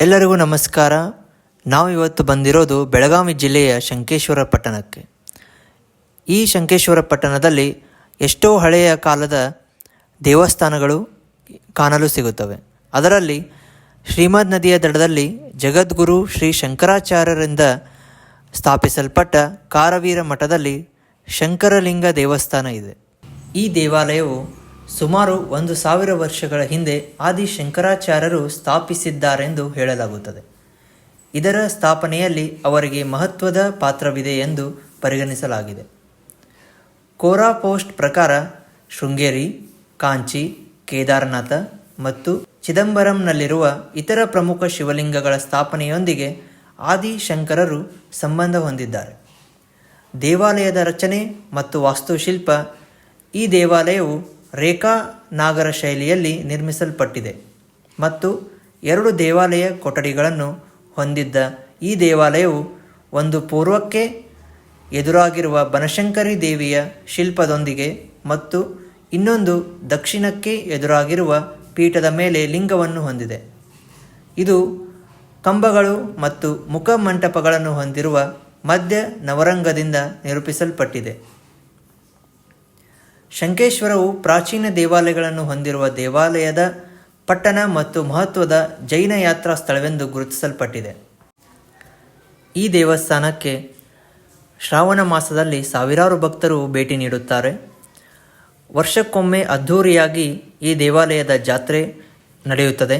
ಎಲ್ಲರಿಗೂ ನಮಸ್ಕಾರ. ನಾವು ಇವತ್ತು ಬಂದಿರೋದು ಬೆಳಗಾವಿ ಜಿಲ್ಲೆಯ ಶಂಕೇಶ್ವರ ಪಟ್ಟಣಕ್ಕೆ. ಈ ಶಂಕೇಶ್ವರ ಪಟ್ಟಣದಲ್ಲಿ ಎಷ್ಟೋ ಹಳೆಯ ಕಾಲದ ದೇವಸ್ಥಾನಗಳು ಕಾಣಲು ಸಿಗುತ್ತವೆ. ಅದರಲ್ಲಿ ಶ್ರೀಮದ್ ನದಿಯ ದಡದಲ್ಲಿ ಜಗದ್ಗುರು ಶ್ರೀ ಶಂಕರಾಚಾರ್ಯರಿಂದ ಸ್ಥಾಪಿಸಲ್ಪಟ್ಟ ಕಾರವೀರ ಮಠದಲ್ಲಿ ಶಂಕರಲಿಂಗ ದೇವಸ್ಥಾನ ಇದೆ. ಈ ದೇವಾಲಯವು ಸುಮಾರು ಒಂದು ಸಾವಿರ ವರ್ಷಗಳ ಹಿಂದೆ ಆದಿ ಶಂಕರಾಚಾರ್ಯರು ಸ್ಥಾಪಿಸಿದ್ದಾರೆಂದು ಹೇಳಲಾಗುತ್ತದೆ. ಇದರ ಸ್ಥಾಪನೆಯಲ್ಲಿ ಅವರಿಗೆ ಮಹತ್ವದ ಪಾತ್ರವಿದೆ ಎಂದು ಪರಿಗಣಿಸಲಾಗಿದೆ. ಕೋರಾ ಪೋಸ್ಟ್ ಪ್ರಕಾರ ಶೃಂಗೇರಿ, ಕಾಂಚಿ, ಕೇದಾರನಾಥ ಮತ್ತು ಚಿದಂಬರಂನಲ್ಲಿರುವ ಇತರ ಪ್ರಮುಖ ಶಿವಲಿಂಗಗಳ ಸ್ಥಾಪನೆಯೊಂದಿಗೆ ಆದಿಶಂಕರರು ಸಂಬಂಧ ಹೊಂದಿದ್ದಾರೆ. ದೇವಾಲಯದ ರಚನೆ ಮತ್ತು ವಾಸ್ತುಶಿಲ್ಪ ಈ ದೇವಾಲಯವು ರೇಖಾ ನಾಗರ ಶೈಲಿಯಲ್ಲಿ ನಿರ್ಮಿಸಲ್ಪಟ್ಟಿದೆ ಮತ್ತು ಎರಡು ದೇವಾಲಯ ಕೊಠಡಿಗಳನ್ನು ಹೊಂದಿದ್ದ ಈ ದೇವಾಲಯವು ಒಂದು ಪೂರ್ವಕ್ಕೆ ಎದುರಾಗಿರುವ ಬನಶಂಕರಿ ದೇವಿಯ ಶಿಲ್ಪದೊಂದಿಗೆ ಮತ್ತು ಇನ್ನೊಂದು ದಕ್ಷಿಣಕ್ಕೆ ಎದುರಾಗಿರುವ ಪೀಠದ ಮೇಲೆ ಲಿಂಗವನ್ನು ಹೊಂದಿದೆ. ಇದು ಕಂಬಗಳು ಮತ್ತು ಮುಖಮಂಟಪಗಳನ್ನು ಹೊಂದಿರುವ ಮಧ್ಯ ನವರಂಗದಿಂದ ನಿರೂಪಿಸಲ್ಪಟ್ಟಿದೆ. ಶಂಕೇಶ್ವರವು ಪ್ರಾಚೀನ ದೇವಾಲಯಗಳನ್ನು ಹೊಂದಿರುವ ದೇವಾಲಯದ ಪಟ್ಟಣ ಮತ್ತು ಮಹತ್ವದ ಜೈನ ಯಾತ್ರಾ ಸ್ಥಳವೆಂದು ಗುರುತಿಸಲ್ಪಟ್ಟಿದೆ. ಈ ದೇವಸ್ಥಾನಕ್ಕೆ ಶ್ರಾವಣ ಮಾಸದಲ್ಲಿ ಸಾವಿರಾರು ಭಕ್ತರು ಭೇಟಿ ನೀಡುತ್ತಾರೆ. ವರ್ಷಕ್ಕೊಮ್ಮೆ ಅದ್ಧೂರಿಯಾಗಿ ಈ ದೇವಾಲಯದ ಜಾತ್ರೆ ನಡೆಯುತ್ತದೆ.